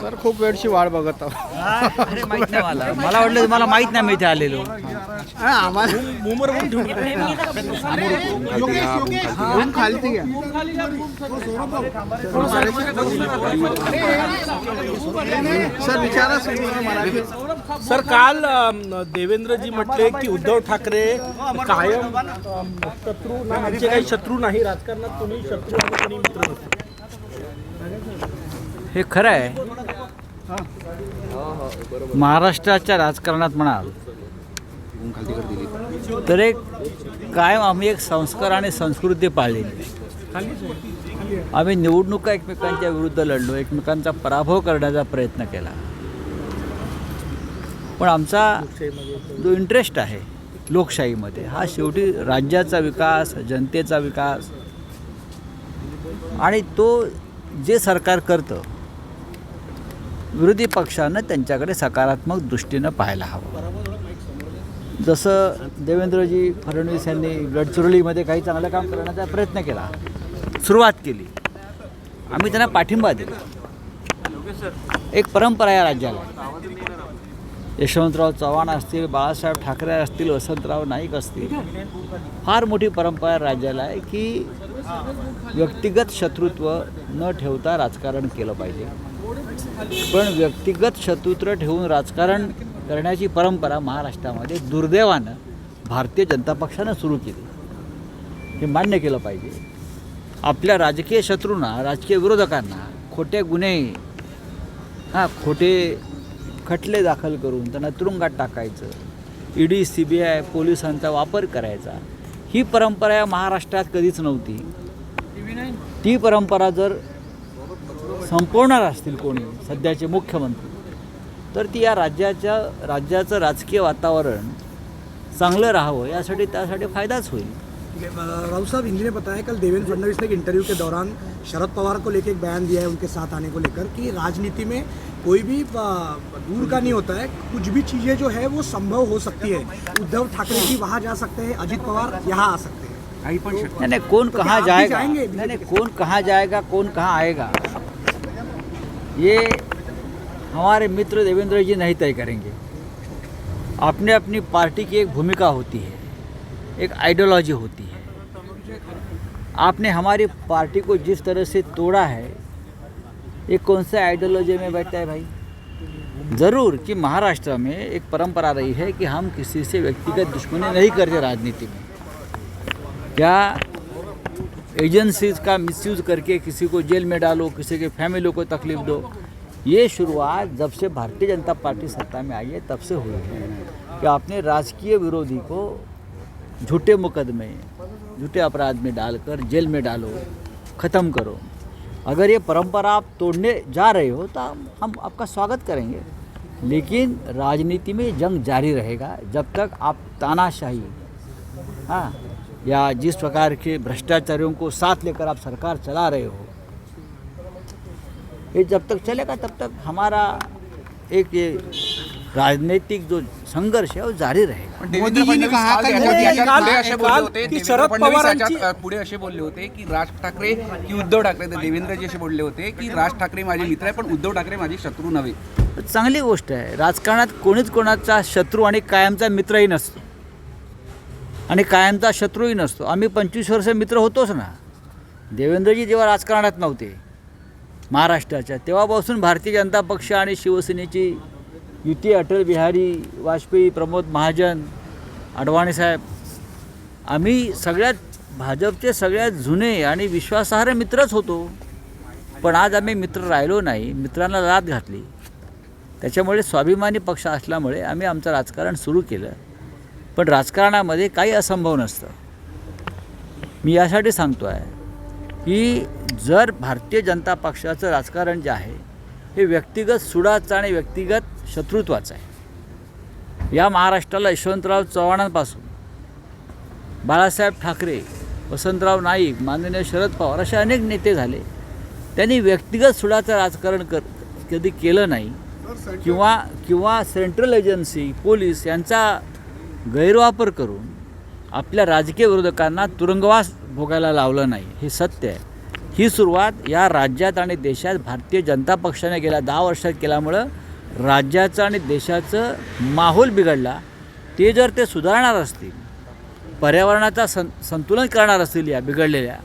Sir खूप वेळची वाट बघत आहोत. अरे माहीत नाही मला. मला वाटलं तुम्हाला माहीत नाही मी इथे आलेलो. हा, आम्हाला रूम खालती घ्या. सर विचारा सर मराठी सर काल अम, देवेंद्रजी म्हटले की उद्धव ठाकरे कायम अम, शत्रू ना आमचे काही शत्रू नाही. राजकारणात कोणी शत्रू आणि कोणी मित्र नसतो. हे खरं आहे. महाराष्ट्राच्या राजकारणात म्हणाल तर एक कायम आम्ही एक संस्कार आणि संस्कृती पाळलेली आम्ही निवडणुका एकमेकांच्या विरुद्ध लढलो एकमेकांचा पराभव करण्याचा प्रयत्न केला. पण आमचा जो इंटरेस्ट आहे लोकशाहीमध्ये हा शेवटी राज्याचा विकास जनतेचा विकास आणि तो जे सरकार करतं विरोधी पक्षानं त्यांच्याकडे सकारात्मक दृष्टीनं पाहायला हवं. जसं देवेंद्रजी फडणवीस यांनी गडचिरोलीमध्ये काही चांगलं काम करण्याचा प्रयत्न केला. सुरुवात केली. आम्ही त्यांना पाठिंबा दिला. एक परंपरा या राज्याला यशवंतराव चव्हाण असतील बाळासाहेब ठाकरे असतील वसंतराव नाईक असतील फार मोठी परंपरा राज्याला आहे की व्यक्तिगत शत्रुत्व न ठेवता राजकारण केलं पाहिजे. पण व्यक्तिगत शत्रुत्व ठेवून राजकारण करण्याची परंपरा महाराष्ट्रामध्ये दुर्दैवानं भारतीय जनता पक्षानं सुरू केली. हे मान्य केलं पाहिजे. आपल्या राजकीय शत्रूंना राजकीय विरोधकांना खोटे गुन्हे हां खोटे खटले दाखल करून त्यांना तुरुंगात टाकायचं ईडी सी बी आय पोलिसांचा वापर करायचा ही परंपरा या महाराष्ट्रात कधीच नव्हती. ती परंपरा जर संपवणार असतील कोणी? सध्याचे मुख्यमंत्री. तर ती या राज्याच्या राज्याचं राजकीय वातावरण चांगलं राहावं यासाठी त्यासाठी फायदाच होईल. राउत साहब हिंदी ने बताया कल देवेंद्र फडणवीस ने एक इंटरव्यू के दौरान शरद पवार को लेकर एक बयान दिया है उनके साथ आने को लेकर कि राजनीति में कोई भी दूर का नहीं होता है कुछ भी चीज़ें जो है वो संभव हो सकती है। उद्धव ठाकरे जी वहाँ जा सकते हैं अजित पवार यहाँ आ सकते हैं। नहीं नहीं कौन तो कहाँ जाएगा? जाएंगे नहीं नहीं कौन कहाँ जाएगा कौन कहाँ आएगा? ये हमारे मित्र देवेंद्र जी नहीं तय करेंगे। अपने अपनी पार्टी की एक भूमिका होती है, एक आइडियोलॉजी होती है। आपने हमारी पार्टी को जिस तरह से तोड़ा है, ये कौन सा आइडियोलॉजी में बैठता है भाई? ज़रूर कि महाराष्ट्र में एक परंपरा रही है कि हम किसी से व्यक्तिगत दुश्मनी नहीं करते राजनीति में। क्या एजेंसीज का मिसयूज़ करके किसी को जेल में डालो, किसी के फैमिली को तकलीफ़ दो। ये शुरुआत जब से भारतीय जनता पार्टी सत्ता में आई है, तब से हुई है। कि आपने राजकीय विरोधी को झूठे मुकदमे, झूठे अपराध में डालकर जेल में डालो, ख़त्म करो। अगर ये परंपरा आप तोड़ने जा रहे हो तो हम आपका स्वागत करेंगे। लेकिन राजनीति में जंग जारी रहेगा जब तक आप तानाशाही हाँ। या जिस प्रकार के भ्रष्टाचारियों को साथ लेकर आप सरकार चला रहे हो ये जब तक चलेगा तब तक हमारा एक ये राजनीतिक जो संघर्ष है वो जारी रहेगा। मोदी पुढे असे बोलले होते, की देवेंद्र शरद फडणवीस पवारांची याच्यात, अ, पुढे असे बोलले होते की राज ठाकरे की उद्धव ठाकरे तर देवेंद्रजी असे बोलले होते की राज ठाकरे माझे मित्र आहे पण उद्धव ठाकरे माझे शत्रू नव्हे. चांगली गोष्ट आहे. राजकारणात कोणीच कोणाचा शत्रू आणि कायमचा मित्रही नसतो. आणि कायमचा शत्रूही नसतो. आम्ही पंचवीस वर्ष मित्र होतोच ना. देवेंद्रजी जेव्हा राजकारणात नव्हते. महाराष्ट्राच्या. तेव्हापासून भारतीय जनता पक्ष आणि शिवसेनेची युती अटल बिहारी वाजपेयी प्रमोद महाजन अडवाणी साहेब आम्ही सगळ्यात भाजपचे सगळ्यात जुने आणि विश्वासार्ह मित्रच होतो. पण आज आम्ही मित्र राहिलो नाही. मित्रांना लाद घातली. त्याच्यामुळे स्वाभिमानी पक्ष असल्यामुळे आम्ही आमचं राजकारण सुरू केलं. पण राजकारणामध्ये काही असंभव नसतं. मी यासाठी सांगतो आहे की जर भारतीय जनता पक्षाचं राजकारण जे आहे हे व्यक्तिगत सुडाचं आणि व्यक्तिगत शत्रुत्वाचं आहे. या महाराष्ट्राला यशवंतराव चव्हाणांपासून बाळासाहेब ठाकरे वसंतराव नाईक माननीय शरद पवार असे अनेक नेते झाले. त्यांनी व्यक्तिगत सुडाचं राजकारण कर कधी केलं नाही. किंवा किंवा सेंट्रल एजन्सी पोलीस यांचा गैरवापर करून आपल्या राजकीय विरोधकांना तुरुंगवास भोगायला लावलं नाही. हे सत्य आहे. ही सुरुवात या राज्यात आणि देशात भारतीय जनता पक्षाने गेल्या दहा वर्षात केल्यामुळं राज्याचं आणि देशाचं माहोल बिघडला. ते जर ते सुधारणार असतील पर्यावरणाचा सं संतुलन करणार असतील या बिघडलेल्या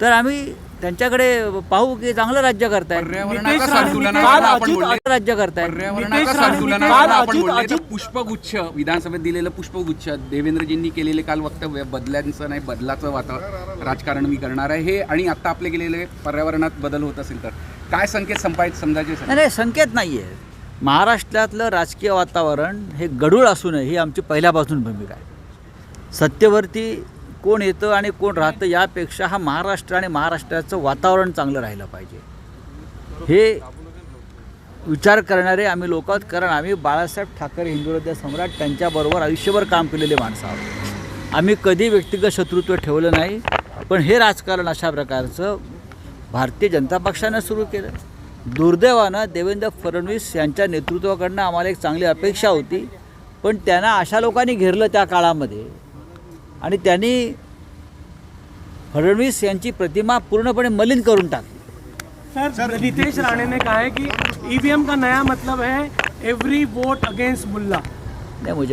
तर आम्ही त्यांच्याकडे पाहू की चांगलं राज्य पर्यावरणाचं संतुलनावर आपण बोलले राज्य करतायत पर्यावरणाचं नितेश राणे- संतुलनावर काल आपण अजित- बोलले तर अजित- पुष्पगुच्छ विधानसभेत दिलेलं पुष्पगुच्छ देवेंद्रजींनी केलेले काल वक्तव्य बदल्यांचं नाही बदलाचं वातावरण राजकारण मी करणार आहे. हे आणि आता आपले गेलेले पर्यावरणात बदल होत असेल तर. काय संकेत संपायत समजायचे नाही नाही संकेत नाही आहे महाराष्ट्रातलं राजकीय वातावरण हे गढूळ असू नये ही आमची पहिल्यापासून भूमिका आहे. सत्तेवरती कोण येतं आणि कोण राहतं यापेक्षा हा महाराष्ट्र आणि महाराष्ट्राचं वातावरण चांगलं राहिलं पाहिजे. हे विचार करणारे आम्ही लोक आहोत कारण आम्ही बाळासाहेब ठाकरे हिंदू हृदय सम्राट त्यांच्याबरोबर आयुष्यभर काम केलेले माणसं आहोत. आम्ही कधी व्यक्तिगत शत्रुत्व ठेवलं नाही पण हे राजकारण अशा प्रकारचं भारतीय जनता पक्षानं सुरू केलं. दुर्दैवानं देवेंद्र फडणवीस यांच्या नेतृत्वाकडनं आम्हाला एक चांगली अपेक्षा होती पण त्यांना अशा लोकांनी घेरलं त्या काळामध्ये. आणि त्यांनी फडणवीस यांची प्रतिमा पूर्णपणे मलिन करून टाकली. सर नितेश राणे ने कहा है कि ईवीएम का नया मतलब है एवरी वोट अगेंस्ट मुल्ला नाही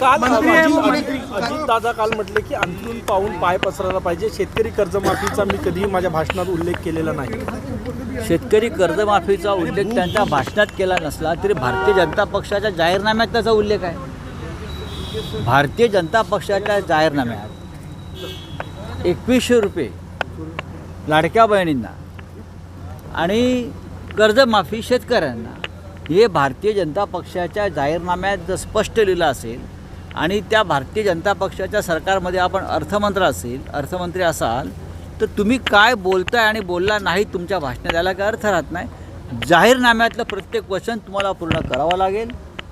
काल मंत्री आहे वो मंत्री. अजित दादा काल म्हटले की अंतरून पाहून पाय पसरायला पाहिजे. शेतकरी कर्जमाफीचा मी कधीही माझ्या भाषणात उल्लेख केलेला नाही. शेतकरी कर्जमाफीचा उल्लेख त्यांच्या भाषणात केला नसला तरी भारतीय जनता पक्षाच्या जाहीरनाम्यात त्याचा उल्लेख आहे. भारतीय जनता पक्षाच्या जाहीरनाम्यात एकवीसशे रुपये लाडक्या बहिणींना आणि कर्जमाफी शेतकऱ्यांना हे भारतीय जनता पक्षाच्या जाहीरनाम्यात जर स्पष्ट लिहिलं असेल आणि त्या भारतीय जनता पक्षाच्या सरकारमध्ये आपण अर्थमंत्री असेल अर्थमंत्री असाल तर तुम्ही काय बोलताय आणि बोलला नाही तुमच्या भाषणात याला काय अर्थ राहत नाही. जाहीरनाम्यातलं प्रत्येक वचन तुम्हाला पूर्ण करावं लागेल.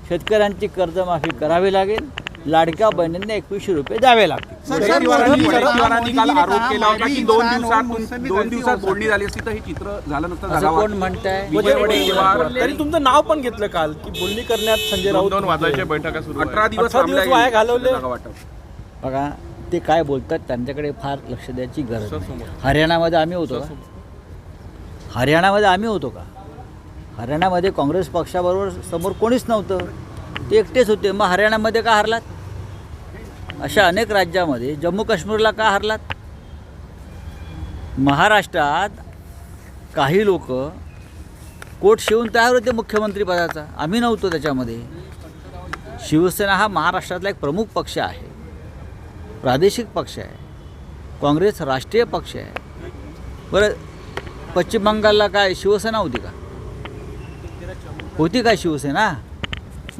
शेतकऱ्यांची कर्जमाफी करावी लागेल. लाडक्या बहिणींना एकवीसशे रुपये द्यावे लागतील. काल मोदींनी आरोप कहा, केला होता की दोन दिवसात दोन दिवसात हो. बोलणी झाली असती तर हे चित्र झालं नसतं असं जगावा. कोण म्हणताय? विजय वडेट्टीवार त्यांनी तुमचं नाव पण घेतलं काल की बोलणी करण्यात संजय राऊत दोन वाजायच्या बैठका सुरू आहेत. अठरा दिवस अठरा दिवस थांबल्या वाया. घालवले. जागा वाटप बघा ते काय बोलतात त्यांच्याकडे फार लक्ष द्यायची गरज नाही. हरियाणामध्ये आम्ही होतो का? हरियाणामध्ये आम्ही होतो का? हरियाणामध्ये काँग्रेस पक्षाबरोबर समोर कोणीच नव्हतं. ते एकटेच होते. मग हरियाणामध्ये का हरलात? अशा अनेक राज्यामध्ये जम्मू काश्मीरला का हरलात? महाराष्ट्रात काही लोक कोट शिवून तयार होते मुख्यमंत्रीपदाचा आम्ही नव्हतो त्याच्यामध्ये. शिवसेना हा महाराष्ट्रातला एक प्रमुख पक्ष आहे. प्रादेशिक पक्ष आहे. काँग्रेस राष्ट्रीय पक्ष आहे. बरं पश्चिम बंगालला काय शिवसेना होती का? होती काय शिवसेना?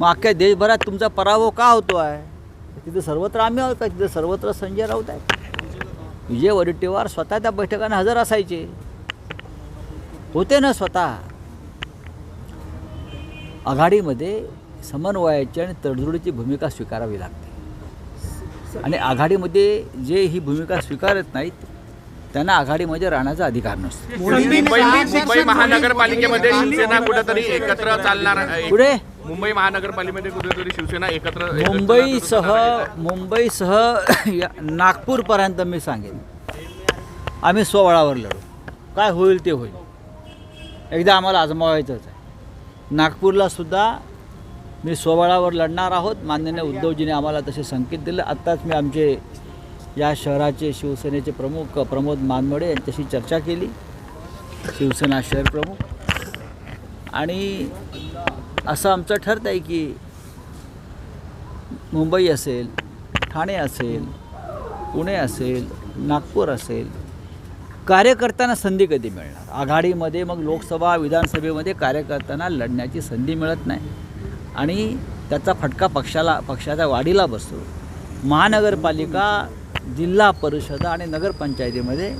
मग अख्ख्या देशभरात तुमचा पराभव का होतो आहे तिथं सर्वत्र आम्ही आहोत का तिथं सर्वत्र संजय राऊत आहे विजय वडेट्टीवार स्वतः त्या बैठकांना हजर असायचे. होते ना स्वतः. आघाडीमध्ये समन्वयाची आणि तडजोडीची भूमिका स्वीकारावी लागते. आणि आघाडीमध्ये जे ही भूमिका स्वीकारत नाहीत त्यांना आघाडीमध्ये राहण्याचा अधिकार नसतो. मुंबई मुंबई महानगरपालिकेमध्ये शिवसेना कुठेतरी एकत्र चालणार. पुढे? मुंबई महानगरपालिकेमध्ये कुठेतरी शिवसेना एकत्र मुंबईसह. मुंबईसह या- नागपूरपर्यंत मी सांगेन. आम्ही स्वबळावर लढू. काय होईल ते होईल. एकदा आम्हाला आजमावायचंच आहे. नागपूरला सुद्धा मी स्वबळावर लढणार आहोत. माननीय उद्धवजीने आम्हाला तसे संकेत दिले. आत्ताच मी आमचे या शहराचे शिवसेनेचे प्रमुख प्रमोद मानमडे यांच्याशी चर्चा केली. शिवसेना शहर प्रमुख. आणि असं आमचं ठरतं आहे की मुंबई असेल ठाणे असेल पुणे असेल नागपूर असेल कार्यकर्त्यांना संधी कधी मिळणार? आघाडीमध्ये मग लोकसभा विधानसभेमध्ये कार्यकर्त्यांना लढण्याची संधी मिळत नाही. आणि त्याचा फटका पक्षाला पक्षाच्या वाढीला बसतो. महानगरपालिका जिल्हा परिषद आणि नगरपंचायतीमध्ये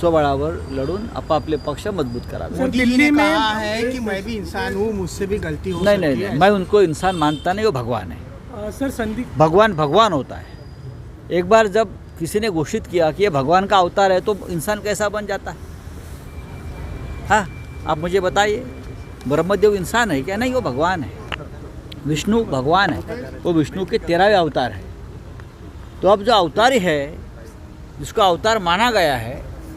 स्वबळावर लढून आपापले पक्ष मज़बूत करावे. जी ने कहा है कि मैं भी इंसान हूँ मुझसे भी गलती हो नहीं सकती नहीं नहीं मैं उनको इंसान मानता नहीं वो भगवान है। सर संदीप भगवान भगवान होता है। एक बार जब किसी ने घोषित किया कि ये भगवान का अवतार है तो इंसान कैसा बन जाता है? हाँ आप मुझे बताइए ब्रह्मदेव इंसान है क्या? नहीं वो भगवान है। विष्णु भगवान है। वो विष्णु के तेरहवें अवतार है। तो अब जो अवतारी है जिसको अवतार माना गया है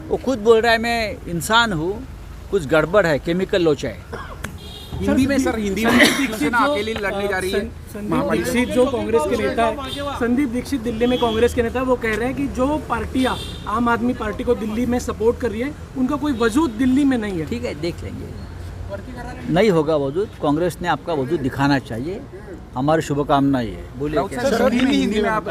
वो खुद बोल रहा है मैं इंसान हूँ कुछ गड़बड़ है केमिकल लोचा है। हिंदी में सर हिंदी में शिवसेना अकेली लड़ने जा रही है। संदीप दीक्षित जो कांग्रेस के नेता है संदीप दीक्षित दिल्ली में कांग्रेस के नेता है वो कह रहे हैं कि जो पार्टियाँ आम आदमी पार्टी को दिल्ली में सपोर्ट कर रही है उनका कोई वजूद दिल्ली में नहीं है। ठीक है देख लेंगे। नहीं होगा वजूद कांग्रेस ने आपका वजूद दिखाना चाहिए। हमारी शुभकामना ये है। बोलिए सर हिंदी में आप